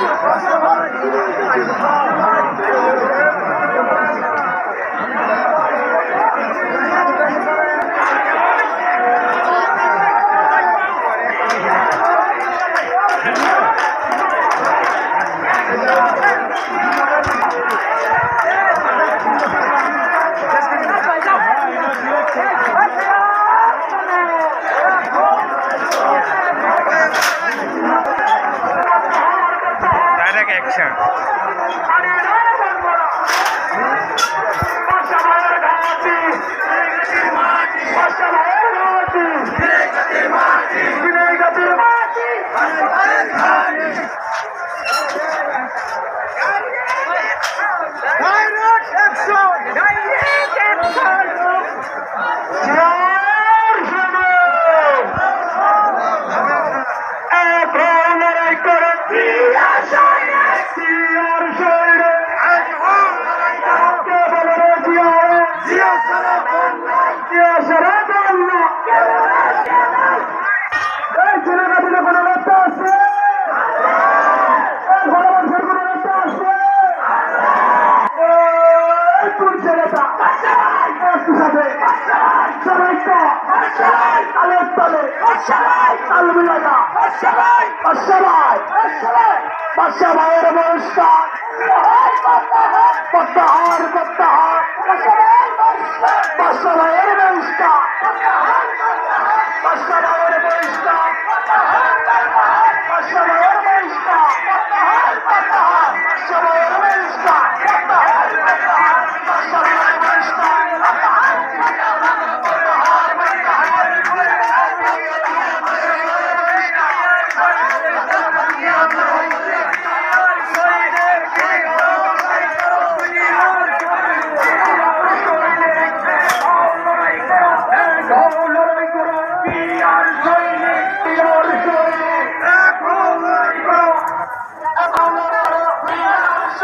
Nossa, হিসাবে সবাইকে তালের তালে তাল মিলাগা পাশাবাই পাশাবাইয়ের বয়সটা প্রত্যাহার প্রত্যাহার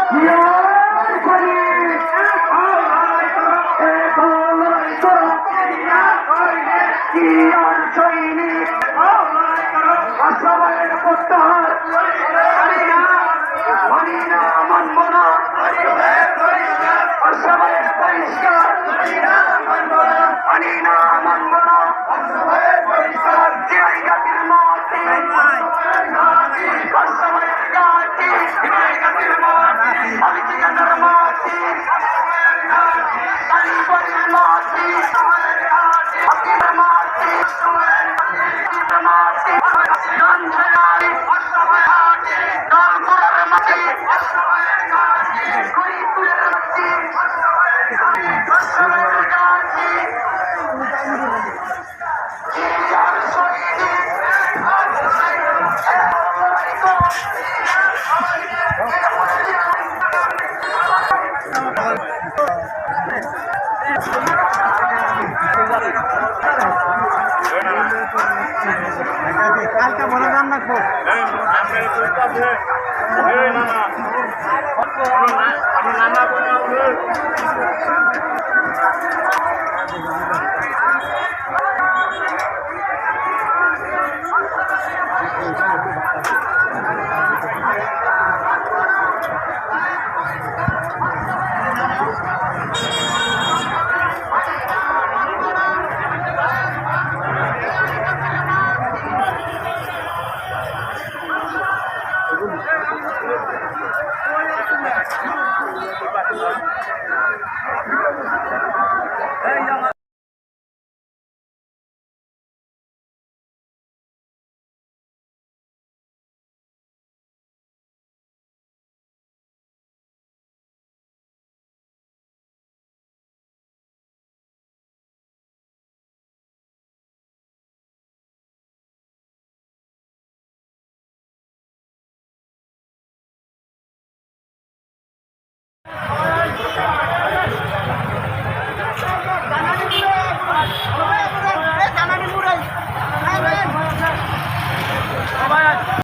Yeah. Thank you. কালকে বলে দাম না খুব।